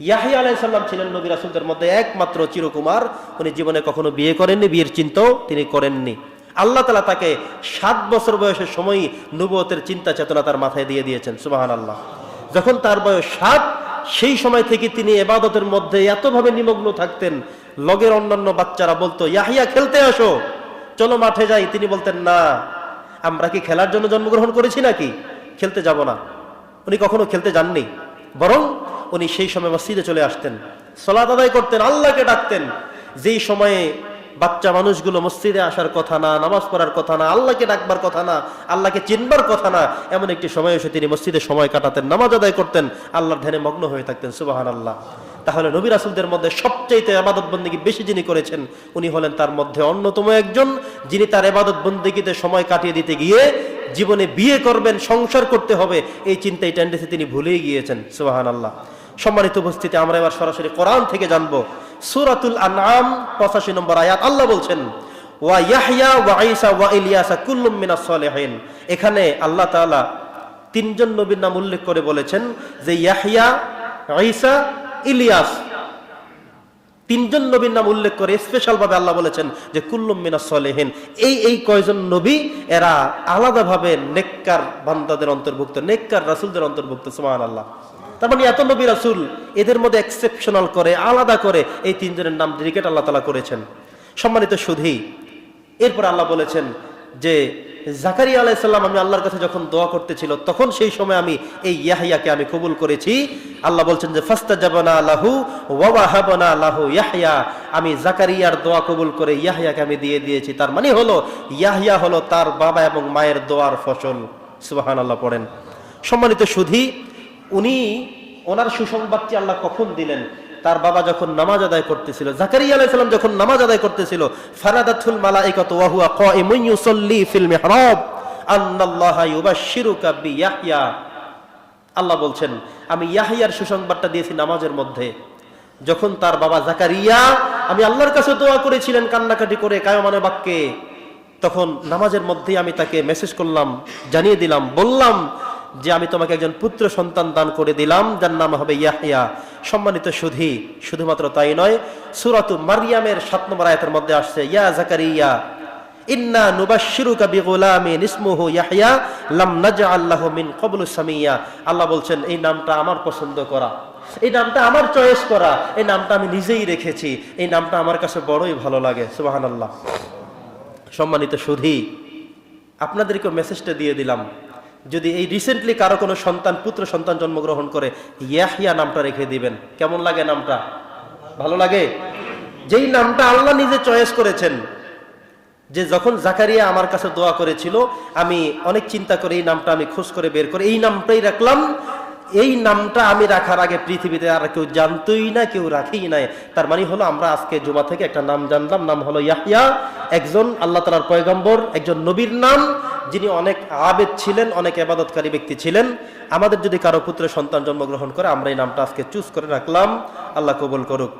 ইয়াহিয়া আলাইসাল্লাম ছিলেন নবী রাসুলদের মধ্যে একমাত্র চিরকুমার। উনি জীবনে কখনো বিয়ে করেননি, বিয়ের চিন্তাও তিনি করেননি। আল্লাহ তালা তাকে সাত বছর বয়সের সময়ই নবুয়তের চিন্তা চেতনা তার মাথায় দিয়ে দিয়েছেন সুবাহান আল্লাহ যখন তার বয়স সাত, সেই সময় থেকে তিনি এবাদতের মধ্যে এতভাবে নিমগ্ন থাকতেন, লগের অন্যান্য বাচ্চারা বলতো, ইয়াহিয়া, খেলতে আসো। চলো মাঠে যাই। তিনি বলতেন, না। আমরা কি খেলার জন্য জন্মগ্রহণ করেছি নাকি? খেলতে যাব না। উনি কখনো খেলতে যাননি। বরং উনি সেই সময় মসজিদে চলে আসতেন। সলাত আদায় করতেন, আল্লাহকে ডাকতেন। যেই সময়ে বাচ্চা মানুষগুলো মসজিদে আসার কথা না, নামাজ পড়ার কথা না, আল্লাহকে ডাকবার কথা না, আল্লাহকে চিনবার কথা না, এমন একটি সময় এসে তিনি মসজিদে সময় কাটাতেন, নামাজ আদায় করতেন, আল্লাহর ধ্যানে মগ্ন হয়ে থাকতেন সুবাহান আল্লাহ তাহলে নবী রাসুলদের মধ্যে সবচাইতে আবাদত বন্দীকে বেশি যিনি করেছেন, উনি হলেন তার মধ্যে অন্যতম একজন, যিনি তার এবাদত বন্দীগীতে সময় কাটিয়ে দিতে গিয়ে জীবনে বিয়ে করবেন, সংসার করতে হবে, এই চিন্তাই টেন্ডেন্সি তিনি ভুলেই গিয়েছেন সুবাহান আল্লাহ সম্মানিত উপস্থিতি, আমরা এবার সরাসরি কোরআন থেকে জানব। সুরাতুল আনআম, পঁচাশি নম্বর আয়াত, আল্লাহ বলছেন, ওয়া ইয়াহইয়া ওয়া ঈসা ওয়া ইলিয়াসা কুল্লুম মিনাস সলিহিন। এখানে আল্লাহ তাআলা তিনজন নবীর নাম উল্লেখ করে বলেছেন যে ইয়াহইয়া, ঈসা, ইলিয়াস তিনজন নবীর নাম উল্লেখ করে স্পেশাল ভাবে আল্লাহ বলেছেন যে কুল্লুম মিনাস সলেহিন। এই এই কয়জন নবী, এরা আলাদাভাবে নেককার বান্দাদের অন্তর্ভুক্ত, নেককার রাসুলদের অন্তর্ভুক্ত সুমান আল্লাহ তার মানে এত নবী রাসুল এদের মধ্যে এক্সেপশনাল করে, আলাদা করে এই তিনজনের নাম ডেডিকেট আল্লাহ তালা করেছেন। সম্মানিত সুধী, এরপর আল্লাহ বলেছেন যে, জাকারিয়া আলাইসাল্লাম আমি আল্লাহর কাছে যখন দোয়া করতেছিল, তখন সেই সময় আমি এই ইয়াহিয়াকে আমি কবুল করেছি। আল্লাহ বলছেন যে ফাস্তা যাবানা লাহু ওয়া হাবানা লাহু ইয়াহিয়া আমি জাকারিয়ার দোয়া কবুল করে ইয়াহিয়াকে আমি দিয়ে দিয়েছি। তার মানে হলো ইয়াহিয়া হলো তার বাবা এবং মায়ের দোয়ার ফসল। সুবাহান আল্লাহ পড়েন। সম্মানিত সুধী উনি ওনার সুসংবাদটি আল্লাহ কখন দিলেন? তার বাবা যখন নামাজ আদায় করতেছিল, জাকারিয়া আলাইহিস সালাম যখন নামাজ আদায় করতেছিল, ফারাদাতুল মালাইকাতু ওয়া হুয়া কাইমুন ইউসাল্লি ফিল মিহরাব। আন্নাল্লাহা ইউবাশশিরুকা বিয়াহইয়া আল্লাহ বলছেন, আমি ইয়াহিয়ার সুসংবাদটা দিয়েছি নামাজের মধ্যে। যখন তার বাবা জাকারিয়া, আমি আল্লাহর কাছে দোয়া করেছিলেন কান্নাকাটি করে কায়মানে বাক্যে, তখন নামাজের মধ্যেই আমি তাকে মেসেজ করলাম, জানিয়ে দিলাম, বললাম যে আমি তোমাকে একজন পুত্র সন্তান দান করে দিলাম, যার নাম হবে ইয়াহিয়া। সম্মানিত সুধী, শুধুমাত্র তাই নয়, সুরাতু মারিয়ামের সাত নম্বর আয়াতের মধ্যে আসছে, ইয়া জাকারিয়া, ইন্না লাম মিন সামিয়া। আল্লাহ বলছেন, এই নামটা আমার পছন্দ করা, এই নামটা আমার চয়েস করা, এই নামটা আমি নিজেই রেখেছি, এই নামটা আমার কাছে বড়ই ভালো লাগে। সম্মানিত সুধী আপনাদেরকে মেসেজটা দিয়ে দিলাম। যদি এই রিসেন্টলি কারও কোনো সন্তান, পুত্র সন্তান জন্মগ্রহণ করে, ইয়াহিয়া নামটা রেখে দিবেন। কেমন লাগে নামটা? ভালো লাগে? যেই নামটা আল্লাহ নিজে চয়েস করেছেন, যে যখন জাকারিয়া আমার কাছে দোয়া করেছিল, আমি অনেক চিন্তা করে এই নামটা আমি খোঁজ করে বের করে এই নামটাই রাখলাম। এই নামটা আমি রাখার আগে পৃথিবীতে আর কেউ জানতোই না, কেউ রাখেই নাই। তার মানে হলো আমরা আজকে জুমা থেকে একটা নাম জানলাম, নাম হলো ইয়াহিয়া। একজন আল্লাহ তালার পয়গম্বর, একজন নবীর নাম। যিনি অনেক আবেদ ছিলেন, অনেক আবাদতকারী ব্যক্তি ছিলেন, আমাদের যদি কারও পুত্র, সন্তান জন্মগ্রহণ করে, আমরা এই নামটা আজকে চুজ করে রাখলাম। আল্লাহ কবুল করুক।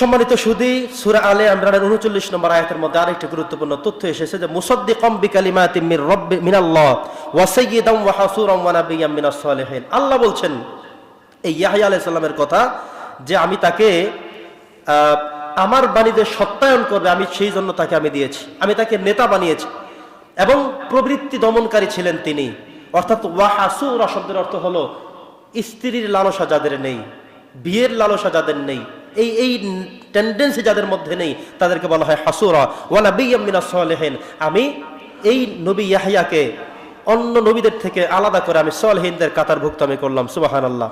সম্মানিত সুদী, সুরা আলে আমরানের উনচল্লিশ নম্বর আয়াতের মধ্যে আরেকটি গুরুত্বপূর্ণ তথ্য এসেছে যে, মুসাদ্দিকাম বিকালিমাতিন মির রব্বি মিনাল্লাহ ওয়া সাইয়্যিদাম ওয়া হাসুরাম ওয়া নাবিয়্যাম মিনাস সালিহিন। আল্লাহ বলছেন, এই ইয়াহইয়া আলাইহিস সালামের কথা যে আমি তাকে আমার বাণীতে সত্যায়ন করবে, আমি সেই জন্য তাকে আমি দিয়েছি। আমি তাকে নেতা বানিয়েছি। এবং প্রবৃত্তি দমনকারী ছিলেন তিনি। অর্থাৎ ওয়াহাসুরা শব্দের অর্থ হলো স্ত্রীর লালসা যাদের নেই, বিয়ের লালসা যাদের নেই, এই এই টেন্ডেন্সি যাদের মধ্যে নেই, তাদেরকে বলা হয় হাসুরা। ওয়ালা বিয়ামিনা সলেহেন, আমি এই নবী ইয়াহিয়াকে অন্য নবীদের থেকে আলাদা করে আমি সলহিনদের কাতারভুক্ত আমি করলাম সুবাহান আল্লাহ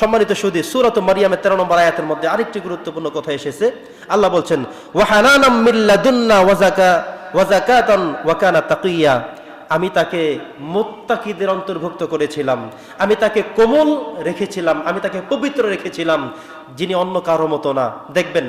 সম্মানিত সুদী, সুরত মারিয়ামের তেরো নম্বর আয়াতের মধ্যে আরেকটি গুরুত্বপূর্ণ কথা এসেছে। আল্লাহ বলছেন, ওয়াহানানাম মিল্লাদুন্না ওয়াজাকা ওয়াকানা আমি তাকে মোত্তাকিদের অন্তর্ভুক্ত করেছিলাম। আমি তাকে কোমল রেখেছিলাম। আমি তাকে পবিত্র রেখেছিলাম, যিনি অন্য কারও মতো না। দেখবেন,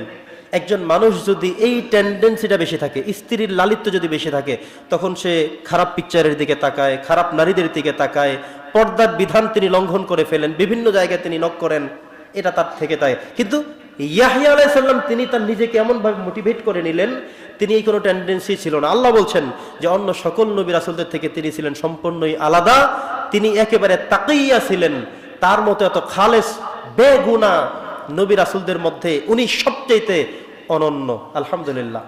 একজন মানুষ যদি এই টেন্ডেন্সিটা বেশি থাকে, স্ত্রীর লালিত্য যদি বেশি থাকে, তখন সে খারাপ পিকচারের দিকে তাকায়, খারাপ নারীদের দিকে তাকায়, পর্দার বিধান তিনি লঙ্ঘন করে ফেলেন, বিভিন্ন জায়গায় তিনি নক করেন, এটা তার থেকে তাই। কিন্তু ইয়াহিয়া আলাইসাল্লাম তিনি তার নিজেকে এমনভাবে মোটিভেট করে নিলেন, তিনি এই কোনো টেন্ডেন্সি ছিল না। আল্লাহ বলছেন যে, অন্য সকল নবী রাসুলদের থেকে তিনি ছিলেন সম্পূর্ণই আলাদা। তিনি একেবারে তাকাইয়া ছিলেন, তার মতো এত খালেস, বেগুনা নবী রাসুলদের মধ্যে উনি সবচেয়ে অনন্য। আলহামদুলিল্লাহ।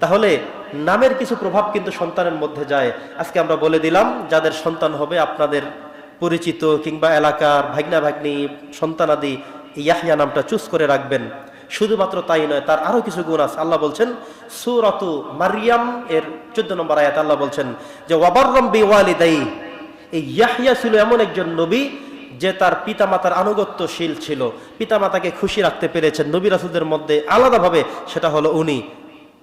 তাহলে নামের কিছু প্রভাব কিন্তু সন্তানের মধ্যে যায়। আজকে আমরা বলে দিলাম, যাদের সন্তান হবে আপনাদের পরিচিত কিংবা এলাকার ভাগনা ভাগ্নি সন্তানাদি ইয়াহিয়া নামটা চুজ করে রাখবেন। শুধুমাত্র তাই নয়, তার আরও কিছু গুণ আছে। আল্লাহ বলছেন, সুরাতু মারিয়াম এর চোদ্দ নম্বর আয়াত আল্লাহ বলছেন যে, ওয়াবাররম বিওয়ালিদাই। এই ইয়াহিয়া ছিল এমন একজন নবী যে তার পিতামাতার আনুগত্যশীল ছিল। পিতামাতাকে খুশি রাখতে পেরেছেন। নবী রাসুদের মধ্যে আলাদাভাবে সেটা হলো উনি।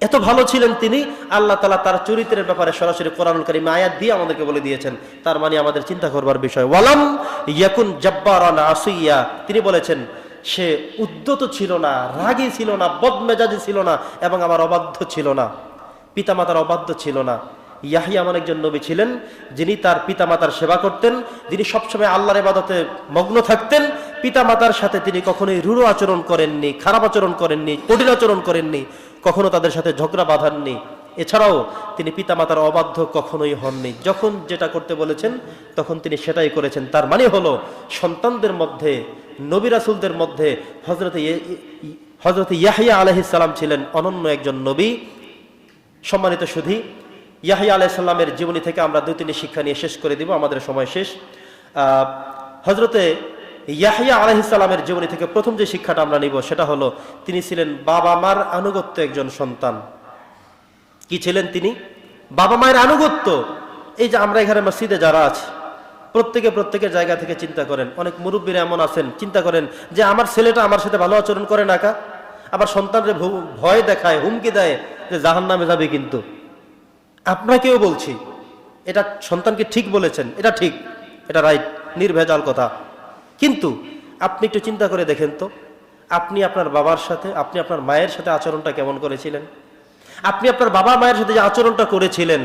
এত ভালো ছিলেন তিনি, আল্লাহ তালা তার চরিত্রের ব্যাপারে সরাসরি কোরআনুল কারিমে আয়াত দিয়ে আমাদেরকে বলে দিয়েছেন। তার মানে আমাদের চিন্তা করবার বিষয়। ওয়ালাম ইয়াকুন জব্বারান আসুইয়া তিনি বলেছেন সে উদ্যত ছিল না, রাগী ছিল না, বদমেজাজি ছিল না এবং আমার অবাধ্য ছিল না। পিতামাতার অবাধ্য ছিল না। ইয়াহিয়া এমন একজন নবী ছিলেন যিনি তার পিতামাতার সেবা করতেন, যিনি সবসময় আল্লাহর ইবাদতে মগ্ন থাকতেন। পিতামাতার সাথে তিনি কখনোই রূঢ় আচরণ করেননি, খারাপ আচরণ করেননি, কঠিন আচরণ করেননি, কখনো তাদের সাথে ঝগড়া বাঁধাননি। এছাড়াও তিনি পিতামাতার অবাধ্য কখনোই হননি। যখন যেটা করতে বলেছেন, তখন তিনি সেটাই করেছেন। তার মানে হলো, সন্তানদের মধ্যে, নবী রাসুলদের মধ্যে হজরত হজরত ইয়াহিয়া আলহিসাল্লাম ছিলেন অনন্য একজন নবী, সম্মানিত সুধী। ইয়াহিয়া আলাইসাল্লামের জীবনী থেকে আমরা দুই তিনটি শিক্ষা নিয়ে শেষ করে দিব, আমাদের সময় শেষ। হজরতে ইয়াহিয়া আলহিসাল্লামের জীবনী থেকে প্রথম যে শিক্ষাটা আমরা নিব, সেটা হলো, তিনি ছিলেন বাবা মার আনুগত্য একজন সন্তান। কি ছিলেন তিনি? বাবা মায়ের আনুগত্য। এই যে আমরা এখানে মসজিদে যারা আছি, প্রত্যেকে প্রত্যেকের জায়গা থেকে চিন্তা করেন। অনেক মুরব্বীরা এমন আছেন, চিন্তা করেন যে আমার ছেলেটা আমার সাথে ভালো আচরণ করে না কা। আবার সন্তানরে ভয় দেখায়, হুমকি দেয় যে জাহান নামে যাবে কিন্তু। আপনাকেও বলছি, এটা সন্তানকে ঠিক বলেছেন, এটা ঠিক, এটা রাইট, নির্ভেজাল কথা। কিন্তু আপনি একটু চিন্তা করে দেখেন তো, আপনি আপনার বাবার সাথে, আপনি আপনার মায়ের সাথে আচরণটা কেমন করেছিলেন? আপনি আপনার বাবা মায়ের সাথে যে আচরণটা করেছিলেন,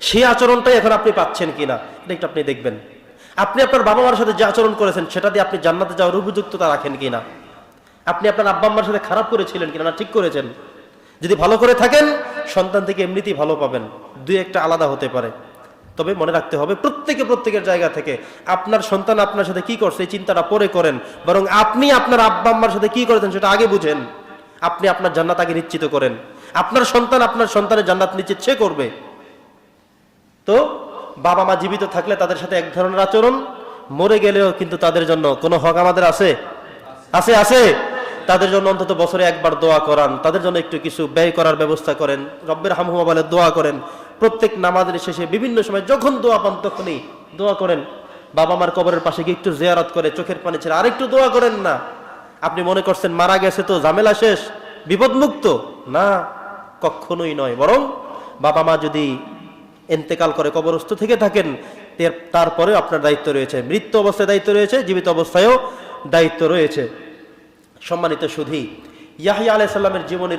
সেই আচরণটাই এখন আপনি পাচ্ছেন কিনা, এটা একটু আপনি দেখবেন। আপনি আপনার বাবা মার সাথে যে আচরণ করেছেন, সেটা দিয়ে আপনি জান্নাতে যাওয়ার উপযুক্ততা রাখেন কিনা? আপনি আপনার আব্বা আম্মার সাথে খারাপ করেছিলেন কিনা, না ঠিক করেছেন? যদি ভালো করে থাকেন, সন্তান থেকে এমনিতেই ভালো পাবেন। দুই একটা আলাদা হতে পারে। তবে মনে রাখতে হবে, প্রত্যেকে প্রত্যেকের জায়গা থেকে আপনার সন্তান আপনার সাথে কি করছে, এই চিন্তাটা পরে করেন। বরং আপনি আপনার আব্বা আম্মার সাথে কি করেছেন, সেটা আগে বুঝেন। আপনি আপনার জান্নাত আগে নিশ্চিত করেন। আপনার সন্তান আপনার সন্তানের জান্নাত নিশ্চিত সে করবে। তো বাবা মা জীবিত থাকলে তাদের সাথে এক ধরনের আচরণ, মরে গেলেও কিন্তু তাদের জন্য কোনো হক আমাদের আছে? আছে আছে। তাদের জন্য অন্তত বছরে একবার দোয়া করান, তাদের জন্য একটু কিছু ব্যয় করার ব্যবস্থা করেন, রব্বের হামহুমা বলে দোয়া করেন। প্রত্যেক নামাজের শেষে বিভিন্ন সময় যখন দোয়া পান তখনই দোয়া করেন। বাবা মার কবরের পাশে গিয়ে একটু জেয়ারত করে, চোখের পানি ছেড়ে আরেকটু দোয়া করেন না। আপনি মনে করছেন মারা গেছে তো, ঝামেলা শেষ, বিপদমুক্ত? না। কখনোই নয়। বরং বাবা মা যদি এন্তেকাল করে কবরস্থ থেকে থাকেন তের- তারপরেও আপনার দায়িত্ব রয়েছে। মৃত্যু অবস্থায় দায়িত্ব রয়েছে, জীবিত অবস্থায়ও দায়িত্ব রয়েছে। সম্মানিত সুধী, ইয়াহিয়া আলাইসাল্লামের জীবনের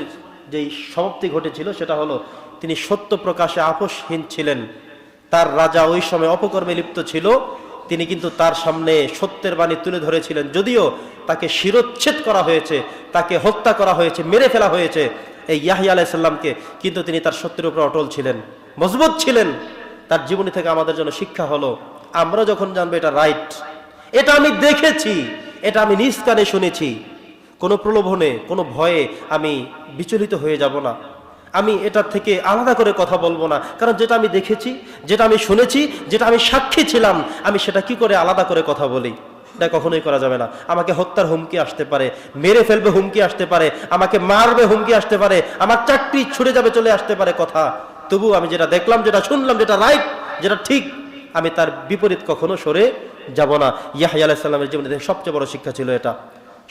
যেই সমাপ্তি ঘটেছিল, সেটা হলো তিনি সত্য প্রকাশে আপোষহীন ছিলেন। তার রাজা ওই সময় অপকর্মে লিপ্ত ছিল। তিনি কিন্তু তার সামনে সত্যের বাণী তুলে ধরেছিলেন। যদিও তাকে শিরোচ্ছেদ করা হয়েছে, তাকে হত্যা করা হয়েছে, মেরে ফেলা হয়েছে এই ইয়াহিয়া আলাইসাল্লামকে কিন্তু তিনি তার সত্যের উপর অটল ছিলেন, মজবুত ছিলেন। তার জীবনী থেকে আমাদের জন্য শিক্ষা হলো, আমরা যখন জানব এটা রাইট এটা আমি দেখেছি, এটা আমি নিজ কানে শুনেছি, কোনো প্রলোভনে, কোনো ভয়ে আমি বিচলিত হয়ে যাব না। আমি এটার থেকে আলাদা করে কথা বলব না, কারণ যেটা আমি দেখেছি, যেটা আমি শুনেছি, যেটা আমি সাক্ষী ছিলাম, আমি সেটা কি করে আলাদা করে কথা বলি? এটা কখনোই করা যাবে না। আমাকে হত্যার হুমকি আসতে পারে, মেরে ফেলবে হুমকি আসতে পারে, আমাকে মারবে হুমকি আসতে পারে, আমার চাকরি ছুটে যাবে চলে আসতে পারে কথা। তবু আমি যেটা দেখলাম, যেটা শুনলাম, যেটা রাইট যেটা ঠিক, আমি তার বিপরীত কখনো সরে যাব না। ইয়াহিয়া আলাইসাল্লামের জীবনে সবচেয়ে বড় শিক্ষা ছিল এটা।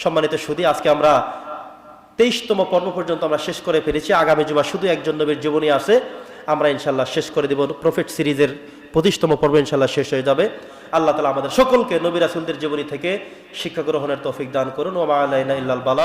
সম্মানিত সুদী আজকে আমরা তেইশতম পর্ব পর্যন্ত আমরা শেষ করে ফেলেছি। আগামী জুমা শুধু একজন নবীর জীবনী আছে। আমরা ইনশাল্লাহ শেষ করে দেব প্রফেট সিরিজের পঁচিশতম পর্ব ইনশাল্লাহ শেষ হয়ে যাবে। আল্লাহ তালা আমাদের সকলকে, নবী রাসুলদের জীবনী থেকে শিক্ষা গ্রহণের তৌফিক দান করুন। ওবা আল্লাহ ইল্লাল বালা।